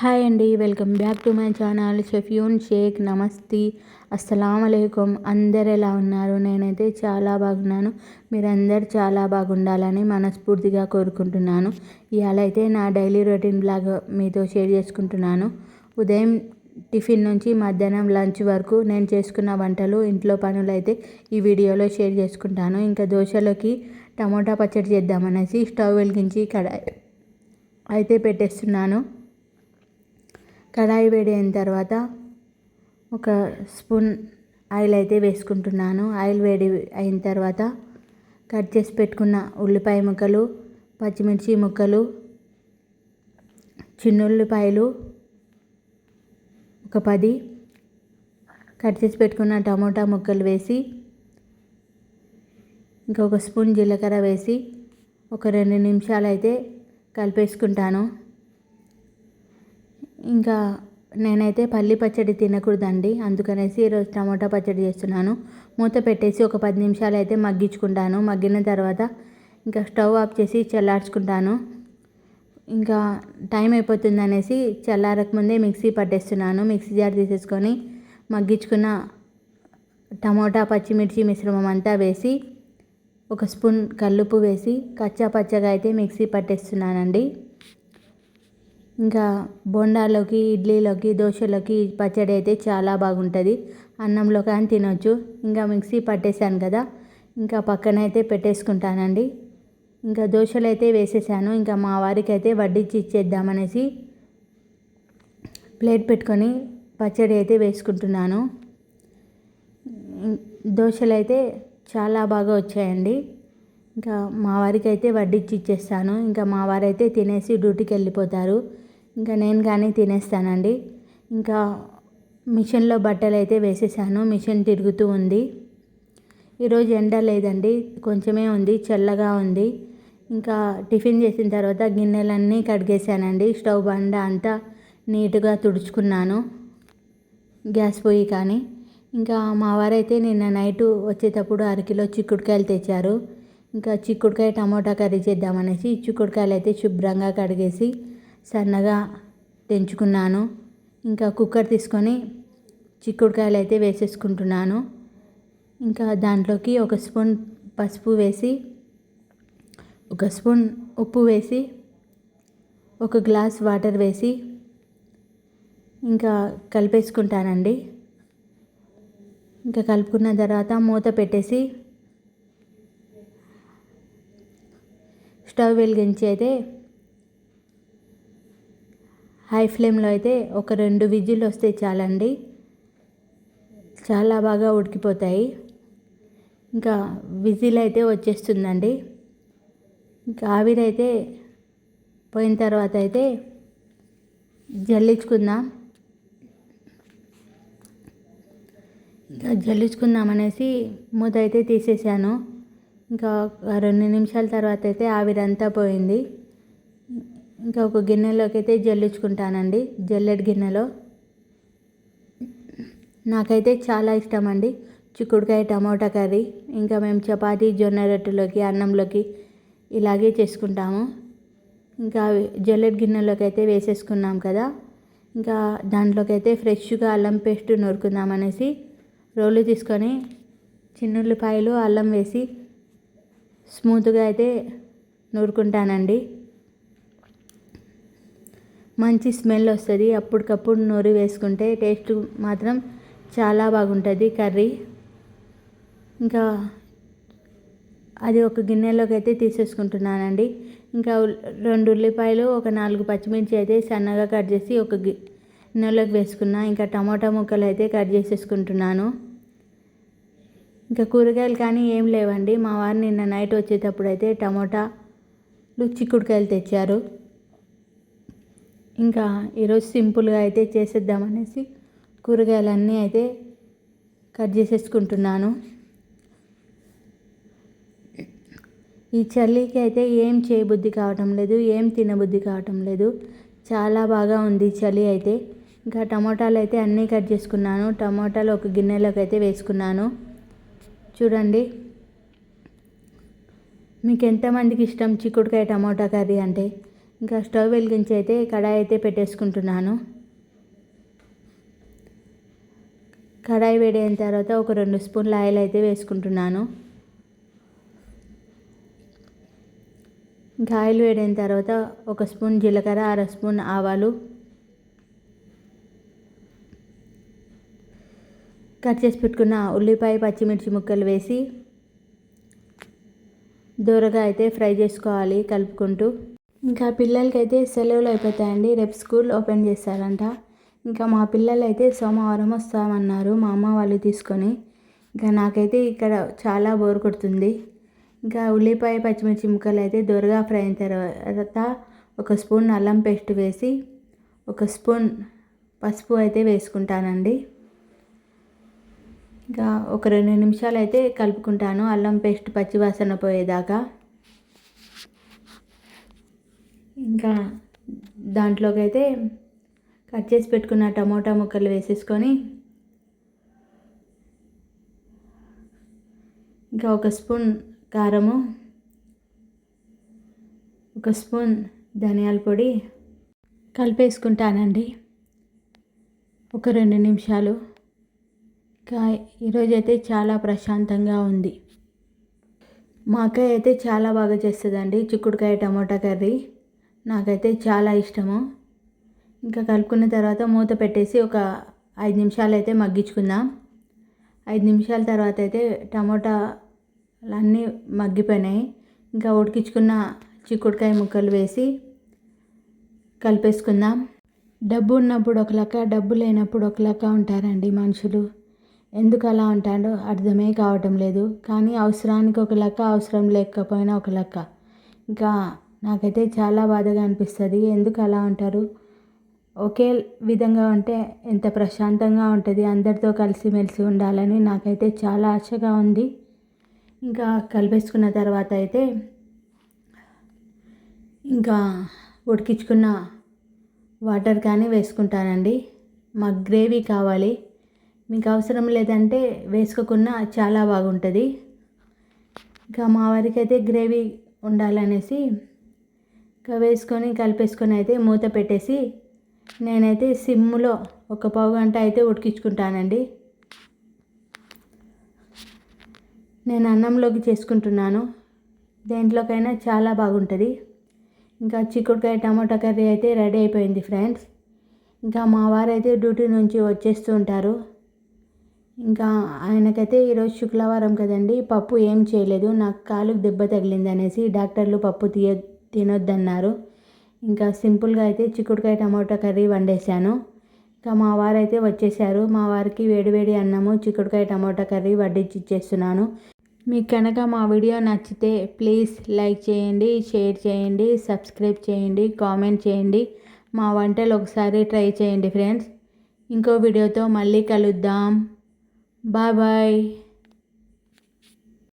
Hi అండి welcome back to my channel Shefun Shaik నమస్తే. అస్సలం అయికం అందరు ఎలా ఉన్నారు? నేనైతే చాలా బాగున్నాను. మీరందరు చాలా బాగుండాలని మనస్ఫూర్తిగా కోరుకుంటున్నాను. ఇవాళ అయితే నా డైలీ రొటీన్ బ్లాగ్ మీతో షేర్ చేసుకుంటున్నాను. ఉదయం టిఫిన్ నుంచి మధ్యాహ్నం లంచ్ వరకు నేను చేసుకున్న వంటలు ఇంట్లో పనులు అయితే ఈ వీడియోలో షేర్ చేసుకుంటాను. ఇంకా దోశలోకి టమోటా పచ్చడి చేద్దామనేసి స్టవ్ వెలిగించి కడాయి అయితే పెట్టేస్తున్నాను. కడాయి వేడి అయిన తర్వాత ఒక స్పూన్ ఆయిల్ అయితే వేసుకుంటున్నాను. ఆయిల్ వేడి అయిన తర్వాత కట్ చేసి పెట్టుకున్న ఉల్లిపాయ ముక్కలు పచ్చిమిర్చి ముక్కలు చిన్నుల్లిపాయలు ఒక పది కట్ చేసి పెట్టుకున్న టమోటా ముక్కలు వేసి ఇంకొక స్పూన్ జీలకర్ర వేసి ఒక రెండు నిమిషాలు అయితే కలిపేసుకుంటాను. ఇంకా నేనైతే పల్లి పచ్చడి తినకూడదండి. అందుకనేసి ఈరోజు టమాటా పచ్చడి చేస్తున్నాను. మూత పెట్టేసి ఒక పది నిమిషాలు అయితే మగ్గించుకుంటాను. మగ్గిన తర్వాత ఇంకా స్టవ్ ఆఫ్ చేసి చల్లార్చుకుంటాను. ఇంకా టైం అయిపోతుంది అనేసి చల్లారక ముందే మిక్సీ పట్టేస్తున్నాను. మిక్సీ జార్ తీసేసుకొని మగ్గించుకున్న టమోటా పచ్చిమిర్చి మిశ్రమం అంతా వేసి ఒక స్పూన్ కల్లుపు వేసి కచ్చా పచ్చగా అయితే మిక్సీ పట్టేస్తున్నానండి. ఇంకా బొండాలోకి ఇడ్లీలోకి దోశలోకి పచ్చడి అయితే చాలా బాగుంటుంది. అన్నంలో కానీ తినొచ్చు. ఇంకా మిక్సీ పట్టేశాను కదా ఇంకా పక్కన అయితే పెట్టేసుకుంటానండి. ఇంకా దోశలు అయితే వేసేసాను. ఇంకా మా వారికి అయితే వడ్డించి ఇచ్చేద్దామనేసి ప్లేట్ పెట్టుకొని పచ్చడి అయితే వేసుకుంటున్నాను. దోశలు అయితే చాలా బాగా వచ్చాయండి. ఇంకా మా వారికి అయితే వడ్డించి ఇచ్చేస్తాను. ఇంకా మా వారైతే తినేసి డ్యూటీకి వెళ్ళిపోతారు. ఇంకా నేను కానీ తినేస్తానండి. ఇంకా మిషన్లో బట్టలు అయితే వేసేసాను. మిషన్ తిరుగుతూ ఉంది. ఈరోజు ఎండ లేదండి. కొంచెమే ఉంది. చల్లగా ఉంది. ఇంకా టిఫిన్ చేసిన తర్వాత గిన్నెలన్నీ కడిగేసానండి స్టవ్ బండ అంతా నీట్గా తుడుచుకున్నాను. గ్యాస్ పొయ్యి కానీ. ఇంకా మా వారైతే నిన్న నైట్ వచ్చేటప్పుడు అరకిలో చిక్కుడుకాయలు తెచ్చారు. ఇంకా చిక్కుడుకాయ టమోటా కర్రీ చేద్దామనేసి చిక్కుడుకాయలు అయితే శుభ్రంగా కడిగేసి సన్నగా తెంచుకున్నాను. ఇంకా కుక్కర్ తీసుకొని చిక్కుడుకాయలు అయితే వేసేసుకుంటున్నాను. ఇంకా దాంట్లోకి ఒక స్పూన్ పసుపు వేసి ఒక స్పూన్ ఉప్పు వేసి ఒక గ్లాస్ వాటర్ వేసి ఇంకా కలిపేసుకుంటానండి. ఇంకా కలుపుకున్న తర్వాత మూత పెట్టేసి స్టవ్ వెలిగించి అయితే హై ఫ్లేమ్లో అయితే ఒక రెండు విజిల్ వస్తే చాలండి. చాలా బాగా ఉడికిపోతాయి. ఇంకా విజిల్ అయితే వచ్చేస్తుందండి. ఇంకా ఆవిరైతే పోయిన తర్వాత అయితే జల్లించుకుందాం. ఇంకా జల్లించుకుందాం అనేసి మూత అయితే తీసేసాను ఇంకా రెండు నిమిషాల తర్వాత అయితే ఆవిరంతా పోయింది. ఇంకా ఒక గిన్నెలోకి అయితే జల్లించుకుంటానండి జల్లెడ్ గిన్నెలో. నాకైతే చాలా ఇష్టం అండి చిక్కుడుకాయ టమోటా కర్రీ. ఇంకా మేము చపాతీ జొన్న రొట్టెలోకి అన్నంలోకి ఇలాగే చేసుకుంటాము. ఇంకా జల్లెడ్ గిన్నెలోకి అయితే వేసేసుకున్నాం కదా. ఇంకా దాంట్లోకి అయితే ఫ్రెష్గా అల్లం పేస్ట్ నూరుకుందాం అనేసి రోలు తీసుకొని చిన్నుల్లిపాయలు అల్లం వేసి స్మూత్గా అయితే నూరుకుంటానండి. మంచి స్మెల్ వస్తుంది. అప్పటికప్పుడు నూరి వేసుకుంటే టేస్ట్ మాత్రం చాలా బాగుంటుంది కర్రీ. ఇంకా అది ఒక గిన్నెలోకి అయితే తీసేసుకుంటున్నానండి. ఇంకా రెండు ఉల్లిపాయలు ఒక నాలుగు పచ్చిమిర్చి అయితే సన్నగా కట్ చేసి ఒక గిన్నెలోకి వేసుకున్నా. ఇంకా టమాటా ముక్కలు అయితే కట్ చేసేసుకుంటున్నాను. ఇంకా కూరగాయలు కానీ ఏం లేవండి. మా వారు నిన్న నైట్ వచ్చేటప్పుడు అయితే టమోటాలు చిక్కుడుకాయలు తెచ్చారు. ఇంకా ఈరోజు సింపుల్గా అయితే చేసేద్దామనేసి కూరగాయలన్నీ అయితే కట్ చేసేసుకుంటున్నాను. ఈ చలికి అయితే ఏం చేయబుద్ధి కావటం లేదు ఏం తినబుద్ధి కావటం లేదు. చాలా బాగా ఉంది చలి అయితే. ఇంకా టమోటాలు అయితే అన్నీ కట్ చేసుకున్నాను. టమోటాలు ఒక గిన్నెలోకి అయితే వేసుకున్నాను. చూడండి. మీకు ఎంతమందికి ఇష్టం చిక్కుడుకాయ టమోటా కర్రీ అంటే? ఇంకా స్టవ్ వెలిగించి అయితే కడాయి అయితే పెట్టేసుకుంటున్నాను. కడాయి వేడి అయిన తర్వాత ఒక రెండు స్పూన్ల ఆయిల్ అయితే వేసుకుంటున్నాను. ఇంకా ఆయిల్ వేడైన తర్వాత ఒక స్పూన్ జీలకర్ర అర స్పూన్ ఆవాలు. కట్ చేసి పెట్టుకున్న ఉల్లిపాయ పచ్చిమిర్చి ముక్కలు వేసి దూరగా అయితే ఫ్రై చేసుకోవాలి కలుపుకుంటూ. ఇంకా పిల్లలకైతే సెలవులు అయిపోతాయండి. రేపు స్కూల్ ఓపెన్ చేస్తారంట. ఇంకా మా పిల్లలు అయితే సోమవారం వస్తామన్నారు. మా అమ్మ వాళ్ళు తీసుకొని. ఇంకా నాకైతే ఇక్కడ చాలా బోర్ కొడుతుంది. ఇంకా ఉల్లిపాయ పచ్చిమిర్చి ముక్కలు అయితే దొరగా ఫ్రై అయిన తర్వాత ఒక స్పూన్ అల్లం పేస్ట్ వేసి ఒక స్పూన్ పసుపు అయితే వేసుకుంటానండి. ఇంకా ఒక రెండు నిమిషాలు అయితే కలుపుకుంటాను. అల్లం పేస్ట్ పచ్చివాసన పోయేదాకా. ఇంకా దాంట్లోకి అయితే కట్ చేసి పెట్టుకున్న టమోటా ముక్కలు వేసేసుకొని ఇంకా ఒక స్పూన్ కారము ఒక స్పూన్ ధనియాల పొడి కలిపేసుకుంటానండి. ఒక రెండు నిమిషాలు. ఇంకా ఈరోజు అయితే చాలా ప్రశాంతంగా ఉంది. మా అక్క అయితే చాలా బాగా చేస్తుందండి చిక్కుడుకాయ టమోటా కర్రీ. నాకైతే చాలా ఇష్టము. ఇంకా కలుపుకున్న తర్వాత మూత పెట్టేసి ఒక ఐదు నిమిషాలు అయితే మగ్గించుకుందాం. ఐదు నిమిషాల తర్వాత అయితే టమోటా అన్నీ మగ్గిపోయినాయి. ఇంకా ఉడికించుకున్న చిక్కుడుకాయ ముక్కలు వేసి కలిపేసుకుందాం. డబ్బు ఉన్నప్పుడు ఒక లెక్క డబ్బు లేనప్పుడు ఒక లెక్క ఉంటారండి మనుషులు. ఎందుకు అలా ఉంటాడో అర్థమే కావటం లేదు. కానీ అవసరానికి ఒక లెక్క అవసరం లేకపోయినా ఒక లెక్క. ఇంకా నాకైతే చాలా బాధగా అనిపిస్తుంది. ఎందుకు అలా ఉంటారు ఒకే విధంగా ఉంటే ఎంత ప్రశాంతంగా ఉంటుంది. అందరితో కలిసిమెలిసి ఉండాలని నాకైతే చాలా ఆశగా ఉంది. ఇంకా కలిపేసుకున్న తర్వాత అయితే ఇంకా ఉడికించుకున్న వాటర్ కానీ వేసుకుంటానండి. మాకు గ్రేవీ కావాలి. మీకు అవసరం లేదంటే వేసుకోకుండా చాలా బాగుంటుంది. ఇంకా మా వారికి అయితే గ్రేవీ ఉండాలనేసి వేసుకొని కలిపేసుకొని అయితే మూత పెట్టేసి నేనైతే సిమ్లో ఒక పావు గంట అయితే ఉడికించుకుంటానండి. నేను అన్నంలోకి చేసుకుంటున్నాను. దేంట్లోకైనా చాలా బాగుంటుంది. ఇంకా చిక్కుడుకాయ టమాటా కర్రీ అయితే రెడీ అయిపోయింది ఫ్రెండ్స్. ఇంకా మా వారైతే డ్యూటీ నుంచి వచ్చేస్తూ ఉంటారు. ఇంకా ఆయనకైతే ఈరోజు శుక్రవారం కదండి. పప్పు ఏం చేయలేదు. నాకు కాలుకు దెబ్బ తగిలింది అనేసి డాక్టర్లు పప్పు తీయ తినొద్దన్నారు. ఇంకా సింపుల్గా అయితే చిక్కుడుకాయ టమాటా కర్రీ వండేశాను. ఇంకా మా వారైతే వచ్చేసారు మా వారికి వేడివేడి అన్నము చిక్కుడుకాయ టమాటా కర్రీ వడ్డించి ఇచ్చేస్తున్నాను మీకు కనుక మా వీడియో నచ్చితే ప్లీజ్ లైక్ చేయండి షేర్ చేయండి సబ్స్క్రైబ్ చేయండి కామెంట్ చేయండి. మా వంటలు ఒకసారి ట్రై చేయండి ఫ్రెండ్స్. ఇంకో వీడియోతో మళ్ళీ కలుద్దాం. Bye bye.